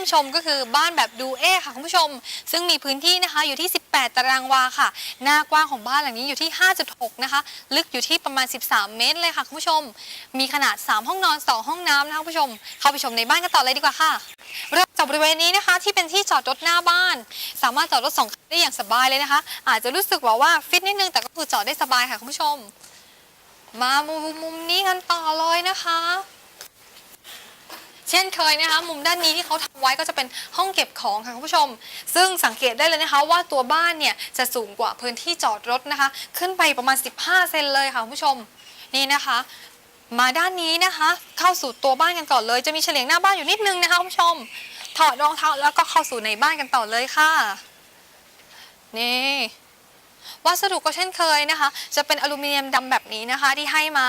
มาเยี่ยมชมก็คือบ้านแบบดูเอค่ะคุณผู้ชม ซึ่งมีพื้นที่นะคะอยู่ที่ 18 ตารางวาค่ะ หน้ากว้างของบ้านหลังนี้อยู่ที่ 5.6 นะคะ ลึกอยู่ที่ประมาณ 13 เมตรเลยค่ะคุณผู้ชม มีขนาด 3 ห้องนอน 2 ห้องน้ำนะคะคุณผู้ชม เข้าไปชมในบ้านกันต่อเลยดีกว่าค่ะเริ่มจากบริเวณนี้นะคะ ที่เป็นที่จอดรถหน้าบ้าน สามารถจอดรถสองคันได้อย่างสบายเลยนะคะ อาจจะรู้สึกว่าว่าฟิตนิดนึงแต่ก็คือจอดได้สบายค่ะคุณผู้ชม มามุมมุมนี้กันต่อเลยนะคะ เช่นเคยนะคะมุมด้านนี้ที่เขาทำไว้ก็จะเป็นห้องเก็บของค่ะคุณผู้ชม ซึ่งสังเกตได้เลยนะคะว่าตัวบ้านเนี่ยจะสูงกว่าพื้นที่จอดรถนะคะ ขึ้นไปประมาณ 15 เซนเลยค่ะคุณผู้ชมนี่นะคะ มาด้านนี้นะคะ เข้าสู่ตัวบ้านกันก่อนเลย จะมีเฉลียงหน้าบ้านอยู่นิดนึงนะคะคุณผู้ชม ถอดรองเท้าแล้วก็เข้าสู่ในบ้านกันต่อเลยค่ะนี่วัสดุก็เช่นเคยนะคะ จะเป็นอลูมิเนียมดำแบบนี้นะคะที่ให้มา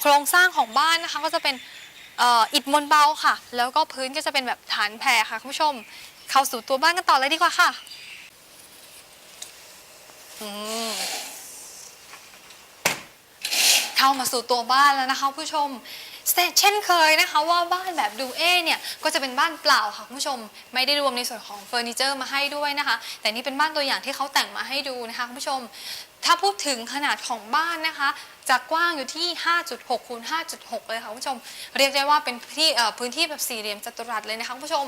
โครงสร้างของบ้านนะคะก็จะเป็น เอ่ออิฐมวลเบาค่ะ แล้วก็พื้นก็จะเป็นแบบฐานแผ่ค่ะคุณผู้ชม เข้าสู่ตัวบ้านกันต่อเลยดีกว่าค่ะอืมเข้ามาสู่ตัวบ้านแล้วนะคะคุณผู้ชม เช่นเคยนะคะว่าบ้านแบบดูเอเนี่ยก็จะเป็นบ้านเปล่าค่ะคุณผู้ชม ไม่ได้รวมในส่วนของเฟอร์นิเจอร์มาให้ด้วยนะคะ แต่นี่เป็นบ้านตัวอย่างที่เขาแต่งมาให้ดูนะคะคุณผู้ชม ถ้าพูดถึงขนาดของบ้านนะคะจะกว้างอยู่ที่ 5.6คูณ5.6 เลยค่ะคุณผู้ชม เรียกได้ว่าเป็นที่พื้นที่แบบสี่เหลี่ยมจัตุรัสเลยนะคะคุณผู้ชม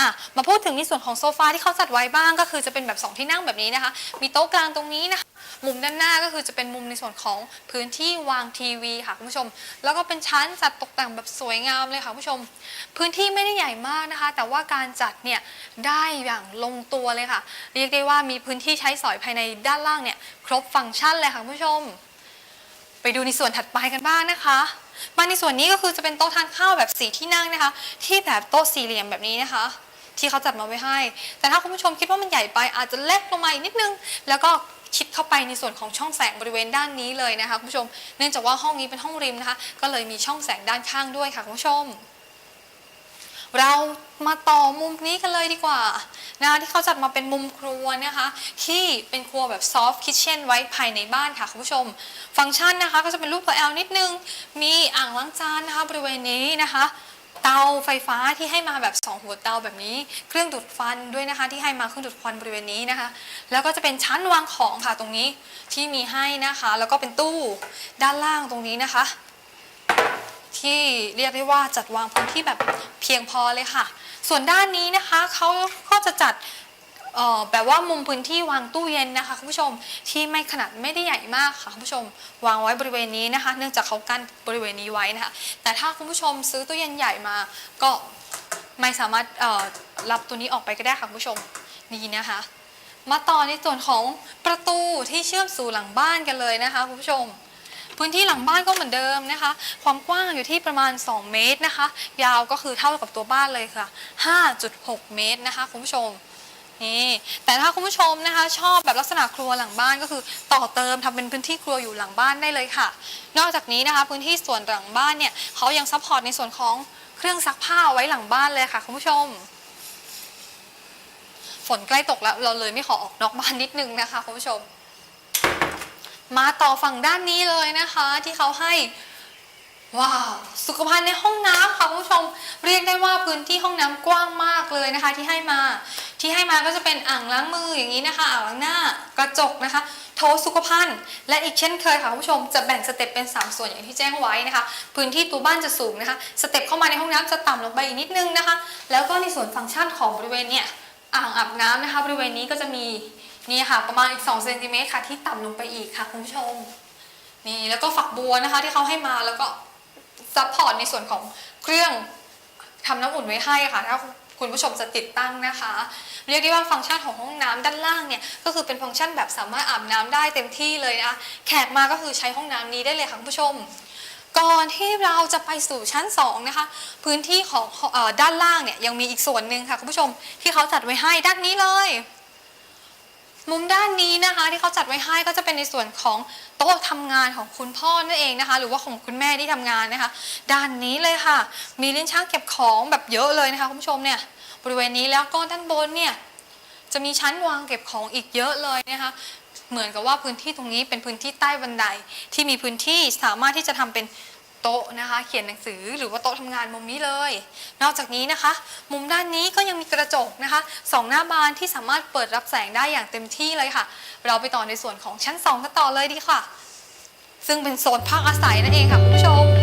อะมาพูดถึงในส่วนของโซฟาที่เขาจัดไว้บ้างก็คือจะเป็นแบบ 2 ที่นั่งแบบนี้นะคะ มีโต๊ะกลางตรงนี้นะคะ มุมด้านหน้าก็คือจะเป็นมุมในส่วนของพื้นที่วางทีวีค่ะคุณผู้ชม แล้วก็เป็นชั้นจัดตกแต่งแบบสวยงามเลยค่ะคุณผู้ชม พื้นที่ไม่ได้ใหญ่มากนะคะ แต่ว่าการจัดเนี่ยได้อย่างลงตัวเลยค่ะ เรียกได้ว่ามีพื้นที่ใช้สอยภายในด้านล่างเนี่ยครบฟังก์ชันเลยค่ะคุณผู้ชม ไปดูในส่วนถัดไปกันบ้างนะคะมาในส่วนนี้ก็คือจะเป็นโต๊ะทานข้าวแบบสีที่นั่งนะคะ ที่แบบโต๊ะสี่เหลี่ยมแบบนี้นะคะ ที่เขาจัดมาไว้ให้ แต่ถ้าคุณผู้ชมคิดว่ามันใหญ่ไปอาจจะเล็กลงมาอีกนิดนึง แล้วก็ ชิดเข้าไปในส่วนของช่องแสงบริเวณด้านนี้เลยนะคะคุณผู้ชม เนื่องจากว่าห้องนี้เป็นห้องริมนะคะ ก็เลยมีช่องแสงด้านข้างด้วยค่ะคุณผู้ชม เรามาต่อมุมนี้กันเลยดีกว่านะคะที่เขาจัดมาเป็นมุมครัวนะคะ ที่เป็นครัวแบบซอฟต์คิทเช่นไว้ภายในบ้านค่ะคุณผู้ชม ฟังก์ชันนะคะ ก็จะเป็นรูปตัว L นิดนึง มีอ่างล้างจานนะคะ บริเวณนี้นะคะ เตาไฟฟ้าที่ให้มาแบบ 2 หัวเตาแบบนี้ เครื่องดูดฟันด้วยนะคะ ที่ให้มาเครื่องดูดควันบริเวณนี้นะคะ แล้วก็จะเป็นชั้นวางของค่ะตรงนี้ที่มีให้นะคะ แล้วก็เป็นตู้ด้านล่างตรงนี้นะคะ ที่เรียกได้ว่าจัดวางพื้นที่แบบเพียงพอเลยค่ะ ส่วนด้านนี้นะคะเขาก็จะจัด เอ่อแบบว่ามุมพื้นที่วางตู้เย็นนะคะคุณผู้ชมที่ไม่ขนาดไม่ได้ใหญ่มากค่ะคุณผู้ชม วางไว้บริเวณนี้นะคะ เนื่องจากเขากั้นบริเวณนี้ไว้นะคะแต่ถ้าคุณผู้ชมซื้อตู้เย็นใหญ่มาก็ไม่สามารถเอ่อรับตัวนี้ออกไปก็ได้ค่ะคุณผู้ชมนี่นะคะ มาต่อในส่วนของประตูที่เชื่อมสู่หลังบ้านกันเลยนะคะคุณผู้ชมพื้นที่หลังบ้านก็เหมือนเดิมนะคะ ความกว้างอยู่ที่ประมาณ 2 เมตรนะคะ ยาวก็คือเท่ากับตัวบ้านเลยค่ะ 5.6 เมตรนะคะคุณผู้ชม นี่แต่ถ้าคุณผู้ชมนะคะ ชอบแบบลักษณะครัวหลังบ้านก็คือต่อเติมทำเป็นพื้นที่ครัวอยู่หลังบ้านได้เลยค่ะ นอกจากนี้นะคะพื้นที่ส่วนหลังบ้านเนี่ยเขายังซัพพอร์ตในส่วนของเครื่องซักผ้าไว้หลังบ้านเลยค่ะคุณผู้ชม ฝนใกล้ตกแล้วเราเลยไม่ขอออกนอกบ้านนิดนึงนะคะคุณผู้ชม มาต่อฝั่งด้านนี้เลยนะคะ ที่เขาให้ ว้าวสุขภัณฑ์ในห้องน้ำค่ะคุณผู้ชมเรียกได้ว่าพื้นที่ห้องน้ำกว้างมากเลยนะคะ ที่ให้มา ที่ให้มาก็จะเป็นอ่างล้างมืออย่างนี้นะคะอ่างล้างหน้ากระจกนะคะ โถสุขภัณฑ์และอีกเช่นเคยค่ะคุณผู้ชมจะแบ่งสเต็ปเป็น 3 ส่วนอย่างที่แจ้งไว้นะคะ พื้นที่ตัวบ้านจะสูงนะคะ สเต็ปเข้ามาในห้องน้ำจะต่ำลงไปอีกนิดนึงนะคะ แล้วก็ในส่วนฟังก์ชันของบริเวณเนี่ยอ่างอาบน้ำนะคะ บริเวณนี้ก็จะมีนี่ค่ะประมาณอีก2เซนติเมตรค่ะที่ต่ำลงไปอีกค่ะคุณผู้ชมนี่แล้วก็ฝักบัวนะคะที่เขาให้มาแล้วก็ ซัพพอร์ตในส่วนของเครื่องทำน้ำอุ่นไว้ให้ค่ะถ้าคุณผู้ชมจะติดตั้งนะคะ เรียกได้ว่าฟังก์ชันของห้องน้ำด้านล่างเนี่ยก็คือเป็นฟังก์ชันแบบสามารถอาบน้ำได้เต็มที่เลยนะคะแขกมาก็คือใช้ห้องน้ำนี้ได้เลยค่ะคุณผู้ชม ก่อนที่เราจะไปสู่ชั้น2นะคะพื้นที่ของอด้านล่างเนี่ยยังมีอีกส่วนหนึ่งค่ะคุณผู้ชมที่เขาจัดไว้ให้ด้านนี้เลย มุมด้านนี้นะคะที่เขาจัดไว้ให้ก็จะเป็นในส่วนของโต๊ะทำงานของคุณพ่อนั่นเองนะคะ หรือว่าของคุณแม่ที่ทำงานนะคะ ด้านนี้เลยค่ะ มีลิ้นชักเก็บของแบบเยอะเลยนะคะคุณผู้ชมเนี่ยบริเวณนี้แล้วก็ด้านบนเนี่ยจะมีชั้นวางเก็บของอีกเยอะเลยนะคะ เหมือนกับว่าพื้นที่ตรงนี้เป็นพื้นที่ใต้บันไดที่มีพื้นที่สามารถที่จะทำเป็น โต๊ะนะคะ เขียนหนังสือหรือว่าโต๊ะทำงานมุมนี้เลย นอกจากนี้นะคะ มุมด้านนี้ก็ยังมีกระจกนะคะสองหน้าบานที่สามารถเปิดรับแสงได้อย่างเต็มที่เลยค่ะ เราไปต่อในส่วนของชั้น2กันต่อเลยดีค่ะ ซึ่งเป็นโซนพักอาศัยนั่นเองค่ะคุณผู้ชม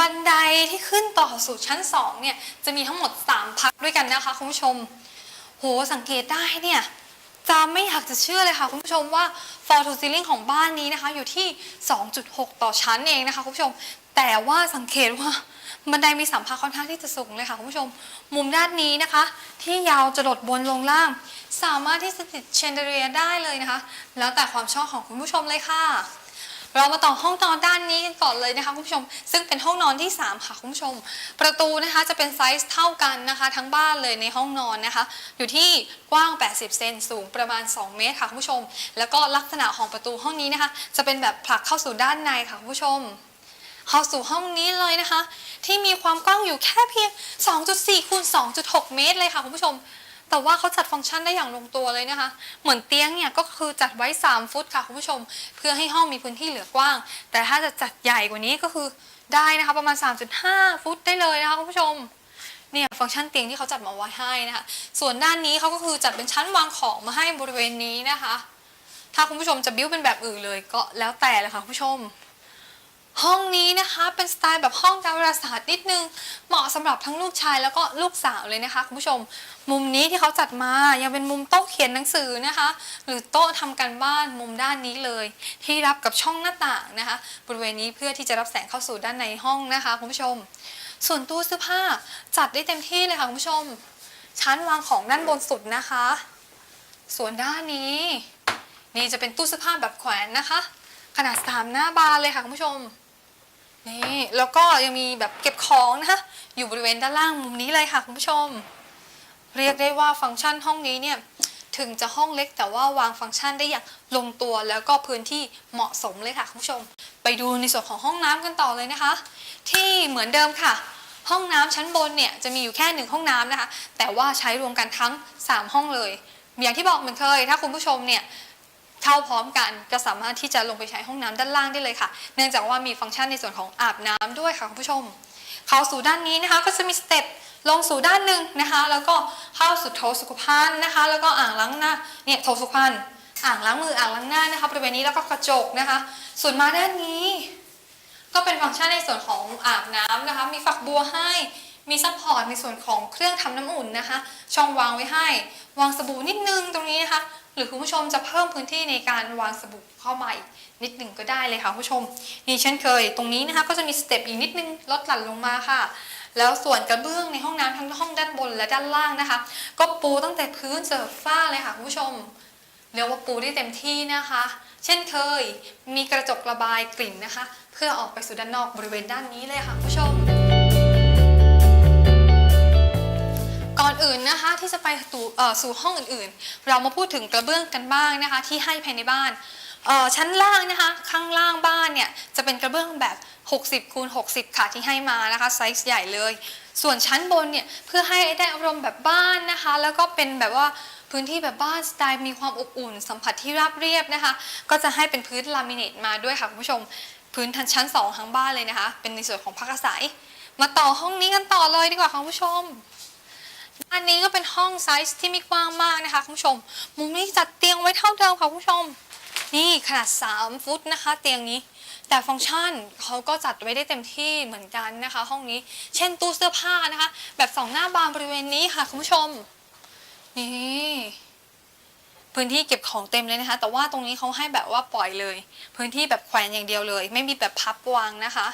บันไดที่ขึ้นต่อสู่ชั้น2เนี่ยจะมีทั้งหมด 3 พักด้วยกันนะคะคุณผู้ชม โหสังเกตได้เนี่ยจะไม่อยากจะเชื่อเลยค่ะคุณผู้ชมว่า floor to ceiling ของบ้านนี้นะคะ อยู่ที่ 2.6 ต่อชั้นเองนะคะคุณผู้ชม แต่ว่าสังเกตว่าบันไดมีสามพักค่อนข้างที่จะสูงเลยค่ะคุณผู้ชม มุมด้านนี้นะคะ ที่ยาวจะดดบนลงล่าง สามารถที่จะติดเชนเดเรียได้เลยนะคะ แล้วแต่ความชอบของคุณผู้ชมเลยค่ะ เรามาต่อห้องนอนด้านนี้กันก่อนเลยนะคะคุณผู้ชม ซึ่งเป็นห้องนอนที่ 3 ค่ะคุณผู้ชม ประตูนะคะจะเป็นไซส์เท่ากันนะคะ ทั้งบ้านเลยในห้องนอนนะคะ อยู่ที่กว้าง 80 เซนสูงประมาณ 2 เมตรค่ะคุณผู้ชม แล้วก็ลักษณะของประตูห้องนี้นะคะ จะเป็นแบบผลักเข้าสู่ด้านในค่ะคุณผู้ชมเข้าสู่ห้องนี้เลยนะคะ ที่มีความกว้างอยู่แค่เพียง 2.4คูณ2.6 เมตรเลยค่ะคุณผู้ชม แต่ว่าเขาจัดฟังก์ชันได้อย่างลงตัวเลยนะคะ เหมือนเตียงเนี่ยก็คือจัดไว้ 3 ฟุตค่ะคุณผู้ชม เพื่อให้ห้องมีพื้นที่เหลือกว้าง แต่ถ้าจะจัดใหญ่กว่านี้ก็คือได้นะคะประมาณ 3.5 ฟุตได้เลยนะคะคุณผู้ชมเนี่ยฟังก์ชันเตียงที่เขาจัดมาไว้ให้นะคะ ส่วนด้านนี้เขาก็คือจัดเป็นชั้นวางของมาให้บริเวณนี้นะคะ ถ้าคุณผู้ชมจะบิ้วเป็นแบบอื่นเลยก็แล้วแต่เลยค่ะคุณผู้ชม ห้องนี้นะคะเป็นสไตล์แบบห้องดาราศาสตร์นิดนึง เหมาะสำหรับทั้งลูกชายแล้วก็ลูกสาวเลยนะคะคุณผู้ชม มุมนี้ที่เขาจัดมายังเป็นมุมโต๊ะเขียนหนังสือนะคะ หรือโต๊ะทำการบ้านมุมด้านนี้เลย ที่รับกับช่องหน้าต่างนะคะ บริเวณนี้เพื่อที่จะรับแสงเข้าสู่ด้านในห้องนะคะคุณผู้ชม ส่วนตู้เสื้อผ้าจัดได้เต็มที่เลยค่ะคุณผู้ชม ชั้นวางของด้านบนสุดนะคะ ส่วนด้านนี้ นี่จะเป็นตู้เสื้อผ้าแบบแขวนนะคะ ขนาดสามหน้าบานเลยค่ะคุณผู้ชม นี่แล้วก็ยังมีแบบเก็บของนะคะอยู่บริเวณด้านล่างมุมนี้เลยค่ะคุณผู้ชม เรียกได้ว่าฟังก์ชันห้องนี้เนี่ยถึงจะห้องเล็กแต่ว่าวางฟังก์ชันได้อย่างลงตัวแล้วก็พื้นที่เหมาะสมเลยค่ะคุณผู้ชม ไปดูในส่วนของห้องน้ำกันต่อเลยนะคะ ที่เหมือนเดิมค่ะ ห้องน้ำชั้นบนเนี่ยจะมีอยู่แค่หนึ่งห้องน้ำนะคะ แต่ว่าใช้รวมกันทั้ง 3 ห้องเลย อย่างที่บอกเหมือนเคย ถ้าคุณผู้ชมเนี่ย เข้าพร้อมกันก็สามารถที่จะลงไปใช้ห้องน้ำด้านล่างได้เลยค่ะ เนื่องจากว่ามีฟังก์ชันในส่วนของอาบน้ำด้วยค่ะคุณผู้ชม เข้าสู่ด้านนี้นะคะก็จะมีสเต็ปลงสู่ด้านหนึ่งนะคะ แล้วก็เข้าสู่โถสุขภัณฑ์นะคะ แล้วก็อ่างล้างหน้าเนี่ยโถสุขภัณฑ์อ่างล้างมืออ่างล้างหน้านะคะบริเวณนี้แล้วก็กระจกนะคะ ส่วนมาด้านนี้ ก็เป็นฟังก์ชันในส่วนของอาบน้ำนะคะ มีฝักบัวให้มีซัพพอร์ตในส่วนของเครื่องทำน้ำอุ่นนะคะ ช่องวางไว้ให้ วางสบู่นิดนึงตรงนี้นะคะ รือคุณผู้ชมจะเพิ่มพื้นที่ในการวางสบู่เข้ามาอีกนิดหนึ่งก็ได้เลยค่ะคุณผู้ชมนี่เช่นเคย ตรงนี้นะคะก็จะมีสเต็ปอีกนิดนึงลดหลั่นลงมาค่ะ แล้วส่วนกระเบื้องในห้องน้ำทั้งห้องด้านบนและด้านล่างนะคะ ก็ปูตั้งแต่พื้นเสิร์ฟฝ้าเลยค่ะคุณผู้ชมเรียกว่าปูได้เต็มที่นะคะ เช่นเคย มีกระจกระบายกลิ่นนะคะ เพื่อออกไปสู่ด้านนอกบริเวณด้านนี้เลยค่ะคุณผู้ชม อนอื่นนะคะที่จะไปสู่ห้องอื่นๆ เรามาพูดถึงกระเบื้องกันบ้างนะคะที่ให้ภายในบ้านชั้นล่างนะคะข้างล่างบ้านเนี่ยจะเป็นกระเบื้องแบบ 60คูณ60 ค่ะที่ให้มานะคะไซส์ใหญ่เลย ส่วนชั้นบนเนี่ยเพื่อให้ได้อารมณ์แบบบ้านนะคะ แล้วก็เป็นแบบว่าพื้นที่แบบบ้านสไตล์มีความอบอุ่น สัมผัสที่ราบเรียบนะคะ ก็จะให้เป็นพื้นลามิเนตมาด้วยค่ะคุณผู้ชม พื้นทันชั้นสองทั้งบ้านเลยนะคะ เป็นในส่วนของพักอาศัย มาต่อห้องนี้กันต่อเลยดีกว่าค่ะคุณผู้ชม อันนี้ก็เป็นห้องไซส์ที่ไม่กว้างมากนะคะคุณผู้ชม มุมนี้จัดเตียงไว้เท่าเดิมค่ะคุณผู้ชม นี่ขนาด 3 ฟุตนะคะ เตียงนี้ แต่ฟังก์ชันเขาก็จัดไว้ได้เต็มที่เหมือนกันนะคะ ห้องนี้ เช่นตู้เสื้อผ้านะคะ แบบสองหน้าบานบริเวณนี้ค่ะคุณผู้ชม นี่พื้นที่เก็บของเต็มเลยนะคะ แต่ว่าตรงนี้เขาให้แบบว่าปล่อยเลย พื้นที่แบบแขวนอย่างเดียวเลย ไม่มีแบบพับวางนะคะ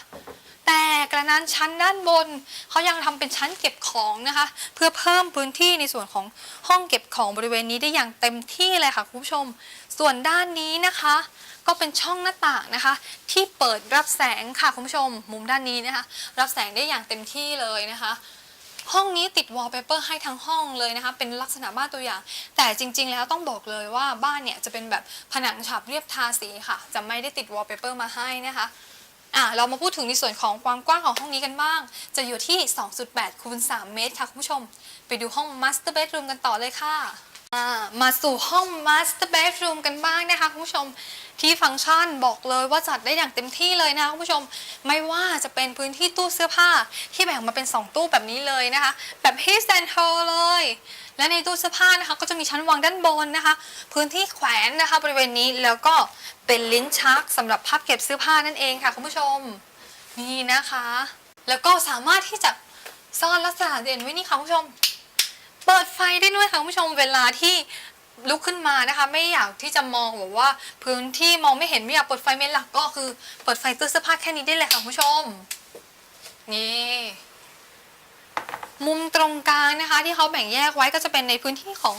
แต่กระนั้นชั้นด้านบนเขายังทำเป็นชั้นเก็บของนะคะ เพื่อเพิ่มพื้นที่ในส่วนของห้องเก็บของบริเวณนี้ได้อย่างเต็มที่เลยค่ะคุณผู้ชม ส่วนด้านนี้นะคะ ก็เป็นช่องหน้าต่างนะคะ ที่เปิดรับแสงค่ะคุณผู้ชม มุมด้านนี้นะคะ รับแสงได้อย่างเต็มที่เลยนะคะห้องนี้ติดวอลเปเปอร์ให้ทั้งห้องเลยนะคะ เป็นลักษณะบ้านตัวอย่าง แต่จริง ๆ แล้วต้องบอกเลยว่าบ้านเนี่ยจะเป็นแบบผนังฉาบเรียบทาสีค่ะ จะไม่ได้ติดวอลเปเปอร์มาให้นะคะ อะเรามาพูดถึงในส่วนของความกว้างของห้องนี้กันบ้าง จะอยู่ที่ 2.8คูณ3เมตรค่ะคุณผู้ชม ไปดูห้อง Master Bedroom กันต่อเลยค่ะ มาสู่ห้อง Master Bedroom กันบ้างนะคะคุณผู้ชมที่ฟังก์ชันบอกเลยว่าจัดได้อย่างเต็มที่เลยนะคะคุณผู้ชมไม่ว่าจะเป็นพื้นที่ตู้เสื้อผ้าที่แบ่งมาเป็น 2 ตู้แบบนี้เลยนะคะ แบบ his and her เลย และในตู้เสื้อผ้านะคะ ก็จะมีชั้นวางด้านบนนะคะ พื้นที่แขวนนะคะบริเวณนี้แล้วก็เป็นลิ้นชักสำหรับพับเก็บเสื้อผ้านั่นเองค่ะคุณผู้ชมนี่นะคะ แล้วก็สามารถที่จะซ่อนลักษณะเด่นไว้นี่ค่ะคุณผู้ชม เปิดไฟได้ด้วยค่ะคุณผู้ชมเวลาที่ลุกขึ้นมานะคะ ไม่อยากที่จะมองแบบว่า พื้นที่มองไม่เห็นไม่อยากเปิดไฟเมนหลักก็คือเปิดไฟตู้เสื้อผ้าแค่นี้ได้เลยค่ะคุณผู้ชม นี่ มุมตรงกลางนะคะ ที่เขาแบ่งแยกไว้ก็จะเป็นในพื้นที่ของ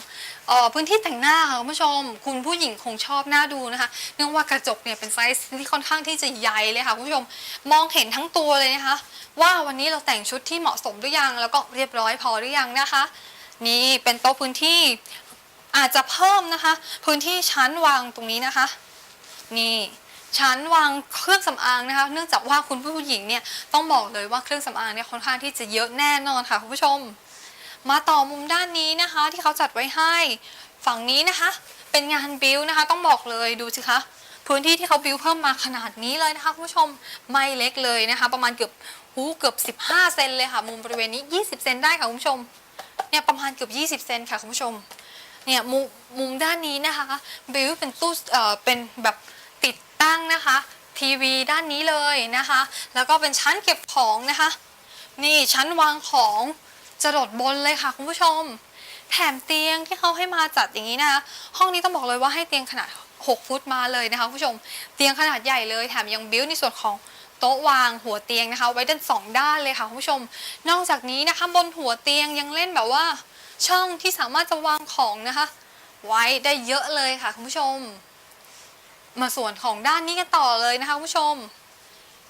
เอ่อพื้นที่แต่งหน้าค่ะคุณผู้ชม คุณผู้หญิงคงชอบหน้าดูนะคะ เนื่องว่ากระจกเนี่ยเป็นไซส์ที่ค่อนข้างที่จะใหญ่เลยค่ะคุณผู้ชมมองเห็นทั้งตัวเลยนะคะ ว่าวันนี้เราแต่งชุดที่เหมาะสมหรือยัง แล้วก็เรียบร้อยพอหรือยังนะคะ นี่เป็นโต๊ะพื้นที่อาจจะเพิ่มนะคะ พื้นที่ชั้นวางตรงนี้นะคะ นี่ชั้นวางเครื่องสำอางนะคะ เนื่องจากว่าคุณผู้หญิงเนี่ยต้องบอกเลยว่าเครื่องสำอางเนี่ยค่อนข้างที่จะเยอะแน่นอนค่ะคุณผู้ชม มาต่อมุมด้านนี้นะคะ ที่เขาจัดไว้ให้ฝั่งนี้นะคะ เป็นงานบิวนะคะ ต้องบอกเลยดูสิคะพื้นที่ที่เขาบิวเพิ่มมาขนาดนี้เลยนะคะคุณผู้ชมไม่เล็กเลยนะคะ ประมาณเกือบหูเกือบ 15 เซนเลยค่ะ มุมบริเวณนี้ 20 เซนได้ค่ะคุณผู้ชม เนี่ยประมาณเกือบ20 เซนค่ะคุณผู้ชม เนี่ยมุมมุมด้านนี้นะคะบิวเป็นตู้เอ่อเป็นแบบติดตั้งนะคะ ทีวีด้านนี้เลยนะคะ แล้วก็เป็นชั้นเก็บของนะคะ นี่ชั้นวางของจรดบนเลยค่ะคุณผู้ชม แถมเตียงที่เขาให้มาจัดอย่างนี้นะคะห้องนี้ต้องบอกเลยว่าให้เตียงขนาด 6 ฟุตมาเลยนะคะคุณผู้ชม เตียงขนาดใหญ่เลยแถมยังบิวในส่วนของ โต๊ะวางหัวเตียงนะคะ ไว้ด้านสองด้านเลยค่ะคุณผู้ชม นอกจากนี้นะคะบนหัวเตียงยังเล่นแบบว่า ช่องที่สามารถจะวางของนะคะ ไว้ได้เยอะเลยค่ะคุณผู้ชม มาส่วนของด้านนี้กันต่อเลยนะคะคุณผู้ชม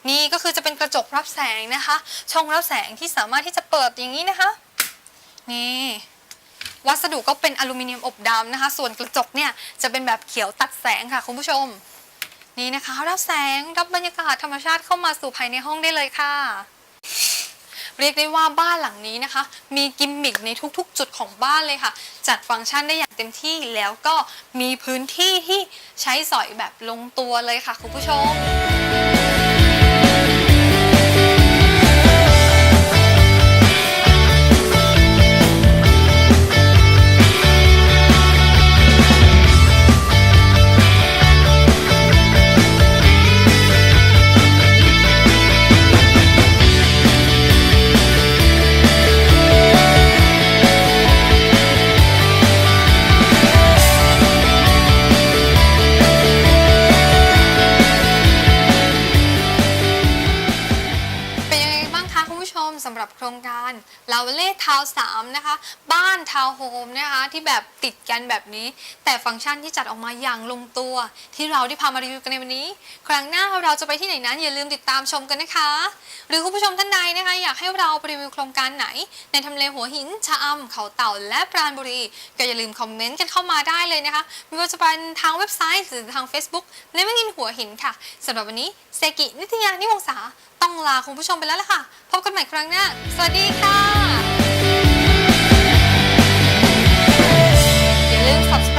นี่ก็คือจะเป็นกระจกรับแสงนะคะ ช่องรับแสงที่สามารถที่จะเปิดอย่างนี้นะคะ นี่วัสดุก็เป็นอลูมิเนียมอบดำนะคะ ส่วนกระจกเนี่ยจะเป็นแบบเขียวตัดแสงค่ะคุณผู้ชม นี่นะคะ รับแสงรับบรรยากาศธรรมชาติเข้ามาสู่ภายในห้องได้เลยค่ะ เรียกได้ว่าบ้านหลังนี้นะคะ มีกิมมิคในทุกๆ จุดของบ้านเลยค่ะ จัดฟังก์ชันได้อย่างเต็มที่แล้วก็มีพื้นที่ที่ใช้สอยแบบลงตัวเลยค่ะคุณผู้ชม ทาวสามนะคะ บ้านทาวโฮมนะคะที่แบบติดกันแบบนี้ แต่ฟังก์ชันที่จัดออกมาอย่างลงตัว ที่เราได้พามารีวิวกันในวันนี้ ครั้งหน้าเราจะไปที่ไหนนั้นอย่าลืมติดตามชมกันนะคะ หรือคุณผู้ชมท่านใดนะคะ อยากให้เราไปรีวิวโครงการไหน ในทำเลหัวหินชะอำเขาเต่าและปราณบุรี ก็อย่าลืมคอมเมนต์กันเข้ามาได้เลยนะคะไม่ว่าจะเป็นทางเว็บไซต์หรือทาง Facebook เลม i ินหัวหินค่ะสำหรับวันนี้เซกินิตยานิวงศาต้องลาคุณผู้ชมไปแล้วล่ะค่ะ พบกันใหม่ครั้งหน้า สวัสดีค่ะ Infos.